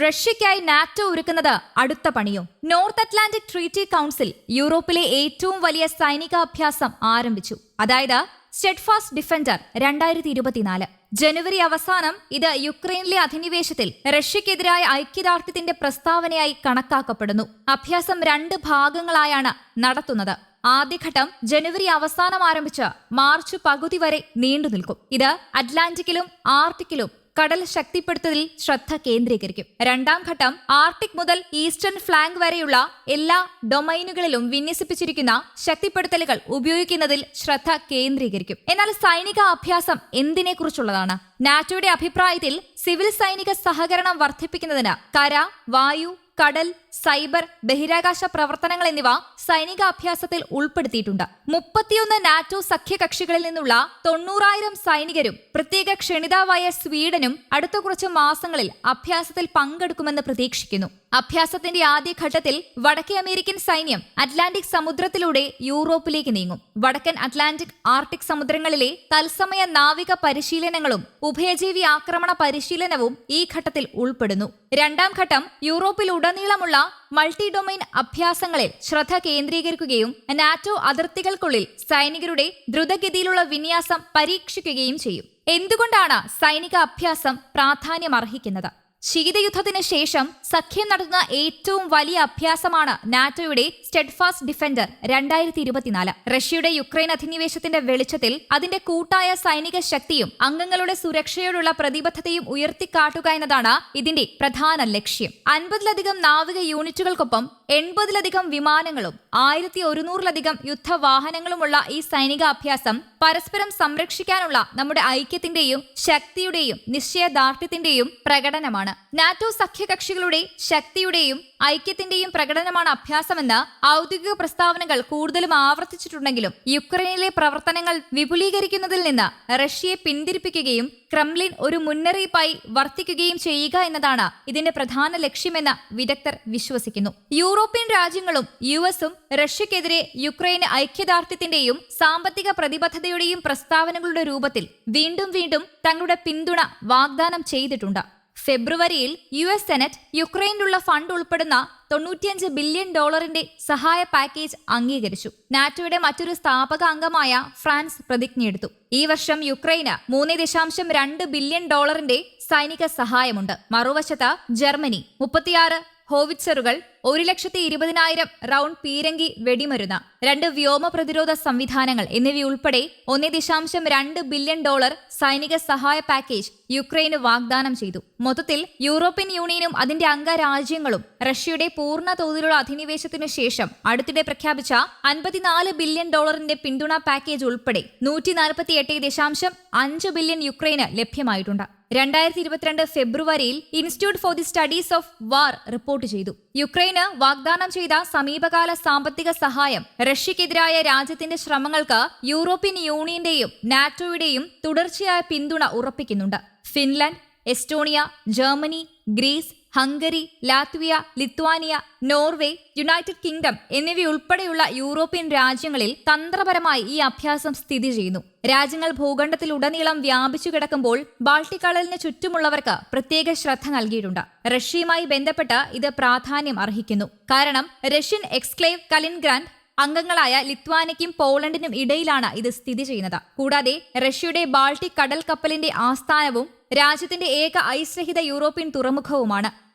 റഷ്യയ്ക്കായി NATO ഒരുക്കുന്നത് അടുത്ത പണിയും. നോർത്ത് അറ്റ്ലാന്റിക് ട്രീറ്റി കൗൺസിൽ യൂറോപ്പിലെ ഏറ്റവും വലിയ സൈനികാഭ്യാസം ആരംഭിച്ചു. അതായത് സ്റ്റെഡ്ഫാസ്റ്റ് ഡിഫൻഡർ രണ്ടായിരത്തി ഇരുപത്തിനാല് ജനുവരി അവസാനം ഇത് യുക്രൈനിലെ അധിനിവേശത്തിൽ റഷ്യക്കെതിരായ ഐക്യദാർഢ്യത്തിന്റെ പ്രസ്താവനയായി കണക്കാക്കപ്പെടുന്നു. അഭ്യാസം രണ്ട് ഭാഗങ്ങളായാണ് നടത്തുന്നത്. ആദ്യഘട്ടം ജനുവരി അവസാനം ആരംഭിച്ച് മാർച്ച് പകുതി വരെ നീണ്ടു നിൽക്കും ഇത് അറ്റ്ലാന്റിക്കിലും ആർട്ടിക്കിലും കടൽ ശക്തിപ്പെടുത്തലിൽ ശ്രദ്ധ കേന്ദ്രീകരിക്കും. രണ്ടാം ഘട്ടം ആർട്ടിക് മുതൽ ഈസ്റ്റേൺ ഫ്ലാങ്ക് വരെയുള്ള എല്ലാ ഡൊമൈനുകളിലും വിന്യസിപ്പിച്ചിരിക്കുന്ന ശക്തിപ്പെടുത്തലുകൾ ഉപയോഗിക്കുന്നതിൽ ശ്രദ്ധ കേന്ദ്രീകരിക്കും. എന്നാൽ സൈനിക അഭ്യാസം എന്തിനെക്കുറിച്ചുള്ളതാണ്? നാറ്റോയുടെ അഭിപ്രായത്തിൽ സിവിൽ സൈനിക സഹകരണം വർദ്ധിപ്പിക്കുന്നതിന് കര വായു കടൽ സൈബർ ബഹിരാകാശ പ്രവർത്തനങ്ങൾ എന്നിവ സൈനിക അഭ്യാസത്തിൽ ഉൾപ്പെടുത്തിയിട്ടുണ്ട്. മുപ്പത്തിയൊന്ന് നാറ്റോ സഖ്യകക്ഷികളിൽ നിന്നുള്ള തൊണ്ണൂറായിരം സൈനികരും പ്രത്യേക ക്ഷണിതാവായ സ്വീഡനും അടുത്ത കുറച്ച് മാസങ്ങളിൽ അഭ്യാസത്തിൽ പങ്കെടുക്കുമെന്ന് പ്രതീക്ഷിക്കുന്നു. അഭ്യാസത്തിന്റെ ആദ്യഘട്ടത്തിൽ വടക്കേ അമേരിക്കൻ സൈന്യം അറ്റ്ലാന്റിക് സമുദ്രത്തിലൂടെ യൂറോപ്പിലേക്ക് നീങ്ങും. വടക്കൻ അറ്റ്ലാന്റിക് ആർട്ടിക് സമുദ്രങ്ങളിലെ തത്സമയ നാവിക പരിശീലനങ്ങളും ഉഭയജീവി ആക്രമണ പരിശീലനവും ഈ ഘട്ടത്തിൽ ഉൾപ്പെടുന്നു. രണ്ടാം ഘട്ടം യൂറോപ്പിലുടനീളമുള്ള മൾട്ടി ഡൊമൈൻ അഭ്യാസങ്ങളിൽ ശ്രദ്ധ കേന്ദ്രീകരിക്കുകയും നാറ്റോ അതിർത്തികൾക്കുള്ളിൽ സൈനികരുടെ ദ്രുതഗതിയിലുള്ള വിന്യാസം പരീക്ഷിക്കുകയും ചെയ്യും. എന്തുകൊണ്ടാണ് സൈനിക അഭ്യാസം പ്രാധാന്യമർഹിക്കുന്നത്? ശീതയുദ്ധത്തിന് ശേഷം സഖ്യം നടത്തുന്ന ഏറ്റവും വലിയ അഭ്യാസമാണ് നാറ്റോയുടെ സ്റ്റെഡ്ഫാസ്റ്റ് ഡിഫൻഡർ രണ്ടായിരത്തി ഇരുപത്തിനാല് റഷ്യയുടെ യുക്രൈൻ അധിനിവേശത്തിന്റെ വെളിച്ചത്തിൽ അതിന്റെ കൂട്ടായ സൈനിക ശക്തിയും അംഗങ്ങളുടെ സുരക്ഷയോടുള്ള പ്രതിബദ്ധതയും ഉയർത്തിക്കാട്ടുക എന്നതാണ് ഇതിന്റെ പ്രധാന ലക്ഷ്യം. അൻപതിലധികം നാവിക യൂണിറ്റുകൾക്കൊപ്പം എൺപതിലധികം വിമാനങ്ങളും ആയിരത്തി ഒരുന്നൂറിലധികം യുദ്ധവാഹനങ്ങളുമുള്ള ഈ സൈനിക അഭ്യാസം പരസ്പരം സംരക്ഷിക്കാനുള്ള നമ്മുടെ ഐക്യത്തിന്റെയും ശക്തിയുടെയും നിശ്ചയദാർഢ്യത്തിന്റെയും പ്രകടനമാണ്. നാറ്റോ സഖ്യകക്ഷികളുടെ ശക്തിയുടെയും ഐക്യത്തിന്റെയും പ്രകടനമാണ് അഭ്യാസമെന്ന് ഔദ്യോഗിക പ്രസ്താവനകൾ കൂടുതലും ആവർത്തിച്ചിട്ടുണ്ടെങ്കിലും യുക്രൈനിലെ പ്രവർത്തനങ്ങൾ വിപുലീകരിക്കുന്നതിൽ നിന്ന് റഷ്യയെ പിന്തിരിപ്പിക്കുകയും ക്രംലിൻ ഒരു മുന്നറിയിപ്പായി വർത്തിക്കുകയും ചെയ്യുക എന്നതാണ് ഇതിന്റെ പ്രധാന ലക്ഷ്യമെന്ന് വിദഗ്ധർ വിശ്വസിക്കുന്നു. യൂറോപ്യൻ രാജ്യങ്ങളും യു എസും റഷ്യക്കെതിരെ യുക്രൈന് ഐക്യദാർഢ്യത്തിന്റെയും സാമ്പത്തിക പ്രതിബദ്ധതയുടെയും പ്രസ്താവനകളുടെ രൂപത്തിൽ വീണ്ടും വീണ്ടും തങ്ങളുടെ പിന്തുണ വാഗ്ദാനം ചെയ്തിട്ടുണ്ട്. ഫെബ്രുവരിയിൽ യു എസ് സെനറ്റ് യുക്രൈനിലുള്ള ഫണ്ട് ഉൾപ്പെടുന്ന തൊണ്ണൂറ്റിയഞ്ച് ബില്യൺ ഡോളറിന്റെ സഹായ പാക്കേജ് അംഗീകരിച്ചു. നാറ്റോയുടെ മറ്റൊരു സ്ഥാപക അംഗമായ ഫ്രാൻസ് പ്രതിജ്ഞയെടുത്തു. ഈ വർഷം യുക്രൈന് മൂന്ന് ദശാംശം രണ്ട് ബില്യൺ ഡോളറിന്റെ സൈനിക സഹായമുണ്ട്. മറുവശത്ത് ജർമ്മനി മുപ്പത്തിയാറ് ഹോവിറ്റ്സറുകൾ ഒരു ലക്ഷത്തി ഇരുപതിനായിരം റൗണ്ട് പീരങ്കി വെടിമരുന്ന് രണ്ട് വ്യോമ പ്രതിരോധ സംവിധാനങ്ങൾ എന്നിവയുൾപ്പെടെ ഒന്നേ ദശാംശം രണ്ട് ബില്യൺ ഡോളർ സൈനിക സഹായ പാക്കേജ് യുക്രൈന് വാഗ്ദാനം ചെയ്തു. മൊത്തത്തിൽ യൂറോപ്യൻ യൂണിയനും അതിന്റെ അംഗരാജ്യങ്ങളും റഷ്യയുടെ പൂർണ തോതിലുള്ള അധിനിവേശത്തിനു ശേഷം അടുത്തിടെ പ്രഖ്യാപിച്ച അൻപത്തിനാല് ബില്യൺ ഡോളറിന്റെ പിന്തുണ പാക്കേജ് ഉൾപ്പെടെ നൂറ്റി നാൽപ്പത്തി എട്ട് ദശാംശം അഞ്ച് ബില്യൺ യുക്രൈന് ലഭ്യമായിട്ടുണ്ട്. രണ്ടായിരത്തി ഇരുപത്തിരണ്ട് ഫെബ്രുവരിയിൽ institute for the studies of war report ചെയ്തു. യുക്രൈന് വാഗ്ദാനം ചെയ്ത സമീപകാല സാമ്പത്തിക സഹായം റഷ്യക്കെതിരായ രാജ്യത്തിന്റെ ശ്രമങ്ങൾക്ക് യൂറോപ്യൻ യൂണിയന്റെയും നാറ്റോയുടെയും തുടർച്ചയായ പിന്തുണ ഉറപ്പിക്കുന്നുണ്ട്. Finland Estonia Germany Greece Hungary Latvia Lithuania Norway United Kingdom എന്നിവയുൾപ്പെടെയുള്ള യൂറോപ്യൻ രാജ്യങ്ങളിൽ തന്ത്രപരമായി ഈ അഭ്യാസം സ്ഥിതി ചെയ്യുന്നു. രാജ്യങ്ങൾ ഭൂഖണ്ഡത്തിലുടനീളം വ്യാപിച്ചു കിടക്കുമ്പോൾ ബാൾട്ടിക് കടലിന് ചുറ്റുമുള്ളവർക്ക് പ്രത്യേക ശ്രദ്ധ നൽകിയിട്ടുണ്ട്. റഷ്യയുമായി ബന്ധപ്പെട്ട് ഇത് പ്രാധാന്യം അർഹിക്കുന്നു. കാരണം റഷ്യൻ എക്സ്ക്ലേവ് കലിൻഗ്രാൻഡ് അംഗങ്ങളായ ലിത്വാനയ്ക്കും പോളണ്ടിനും ഇടയിലാണ് ഇത് സ്ഥിതി ചെയ്യുന്നത്. കൂടാതെ റഷ്യയുടെ ബാൾട്ടിക് കടൽ കപ്പലിന്റെ ആസ്ഥാനവും രാജ്യത്തിന്റെ ഏക ഐസ്രഹിത യൂറോപ്യൻ തുറമുഖവുമാണ്.